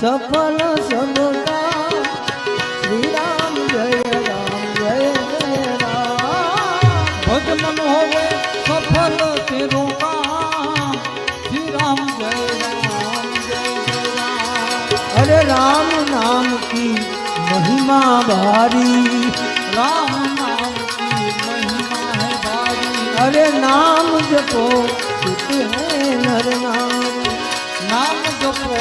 સફલ સમતા શ્રી રામ જય રામ જય રામ. ભગમન હોવે સફલ તેરો કામ શ્રી રામ, જય રામ. જય અરે રામ નામ કી મહિમા ભારી, રામ નામ કી મહિમા હે ભારી. અરે નામ જપો સુત હે નર નામ. નામ જપો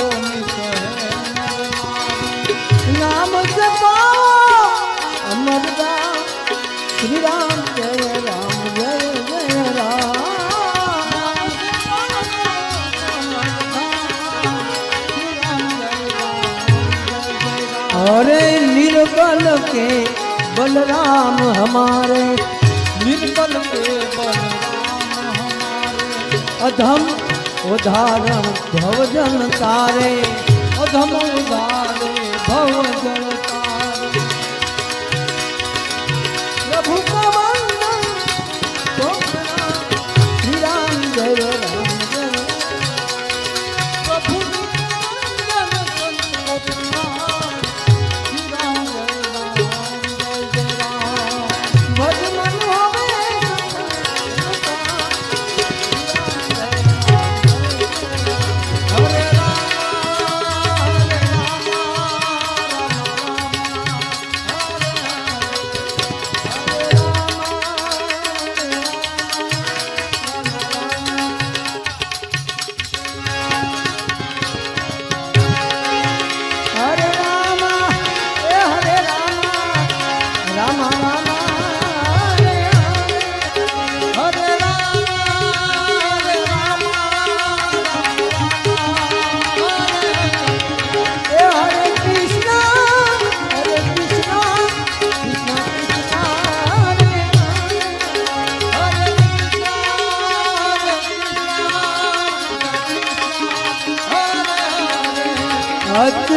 निर्बल के बलराम हमारे, निर्बल के बलराम हमारे। अधम उदारम भवजन तारे, अधम उदारे भवजन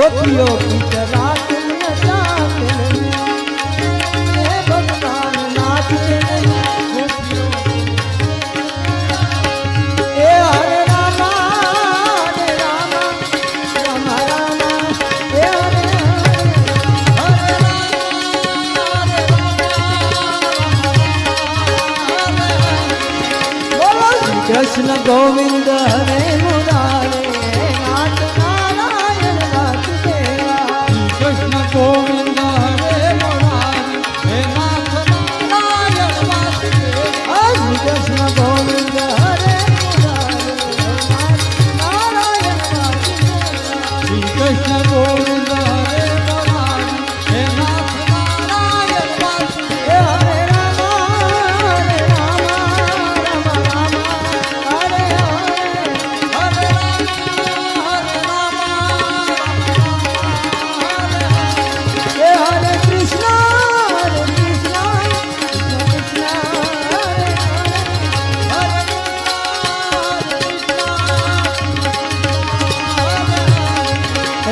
ગોઠિયો ગુજરાત ભગવાન નાથ કૃષ્ણ ગોવિંદ હરે ಗೋವಿಂದ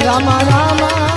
રામ રામ.